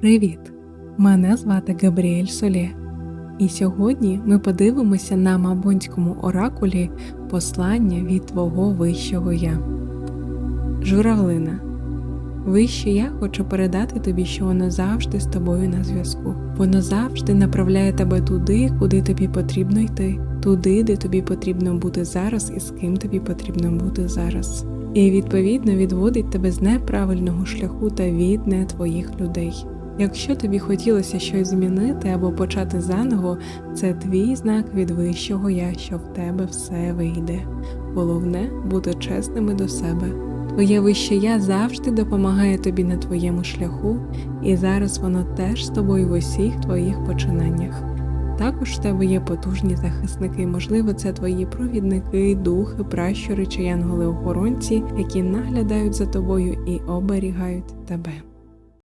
Привіт! Мене звати Габріель Солє, і сьогодні ми подивимося на Мабонському оракулі послання від Твого Вищого Я. Журавлина. Вище я хочу передати тобі, що воно завжди з тобою на зв'язку. Воно завжди направляє тебе туди, куди тобі потрібно йти, туди, де тобі потрібно бути зараз і з ким тобі потрібно бути зараз. І відповідно відводить тебе з неправильного шляху та від не твоїх людей. Якщо тобі хотілося щось змінити або почати заново, це твій знак від вищого я, що в тебе все вийде. Головне бути чесними до себе. Твоє вище я завжди допомагає тобі на твоєму шляху, і зараз воно теж з тобою в усіх твоїх починаннях. Також в тебе є потужні захисники, можливо, це твої провідники, духи, пращури чи янголи-охоронці, які наглядають за тобою і оберігають тебе.